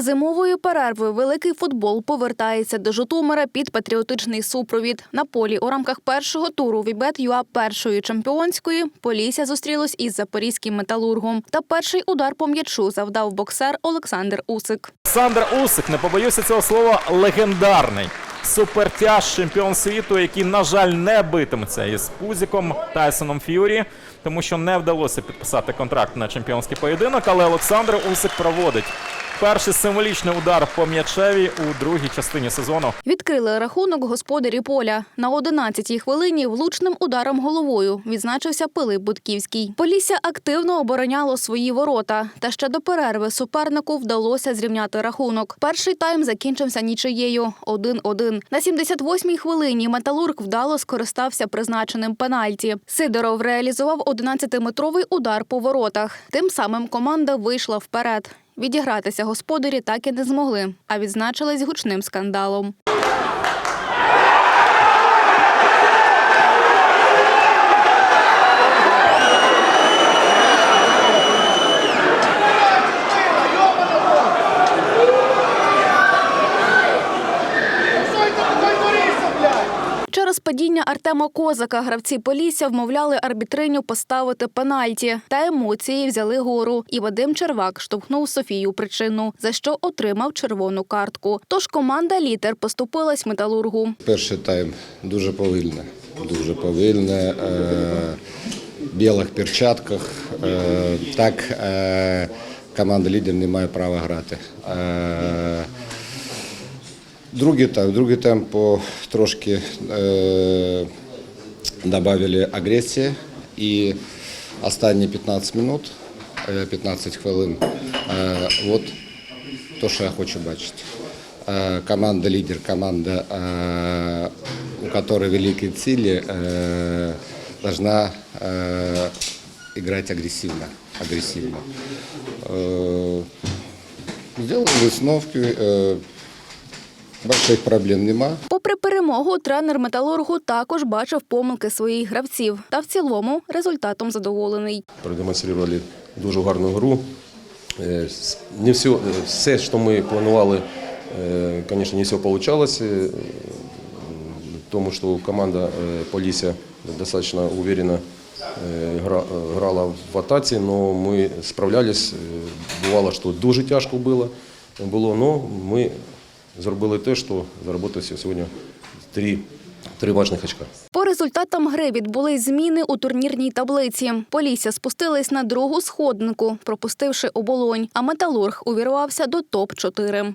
зимової перерви великий футбол повертається до Житомира під патріотичний супровід. На полі у рамках першого туру Вібет ЮА першої чемпіонської Полісся зустрілось із запорізьким металургом. Та перший удар по м'ячу завдав боксер Олександр Усик. Олександр Усик, не побоюся цього слова, легендарний. Супертяж чемпіон світу, який, на жаль, не битиметься із Пузіком Тайсоном Ф'юрі, тому що не вдалося підписати контракт на чемпіонський поєдинок. Але Олександр Усик проводить перший символічний удар по м'ячеві у другій частині сезону. Відкрили рахунок господарі поля. На 11-й хвилині влучним ударом головою відзначився Пилип Будківський. Полісся активно обороняло свої ворота. Та ще до перерви супернику вдалося зрівняти рахунок. Перший тайм закінчився нічиєю 1-1. На 78-й хвилині металург вдало скористався призначеним пенальті. Сидоров реалізував 11-метровий удар по воротах. Тим самим команда вийшла вперед. Відігратися господарі так і не змогли, а відзначились гучним скандалом. Через падіння Артема Козака гравці Полісся вмовляли арбітриню поставити пенальті. Та емоції взяли гору. І Вадим Червак штовхнув Софію причину, за що отримав червону картку. Тож команда літер поступилась металургу. Перший тайм дуже повільне, дуже повільне. Е, в білих перчатках. Е, так е, команда лідер не має права грати. Е, другий тайм, другий тайм по трошки е, додали агресії і останні 15 минут, е, 15 хвилин. Е, от то, що я хочу бачити. Э, Команда лидер, команда, э, у которой великие цели, э, должна э, играть агрессивно. агрессивно. Э, Сделал высновки, э, больших проблем нема. Попри перемогу, тренер металургу також бачив помилки своїх гравців. Та в цілому результатом задоволений. продемонстрували дуже гарну гру. Е, Не все, е, все, що ми планували, е, звісно, не все вийшло, тому що команда е, Полісся достатньо е, е, грала в атаці, але ми справлялись. Е, Бувало, що дуже тяжко було, було але ми зробили те, що заработався сьогодні три, три важних очка. По результатам гри відбули зміни у турнірній таблиці. Полісся спустились на другу сходнику, пропустивши оболонь, а металург увірвався до топ 4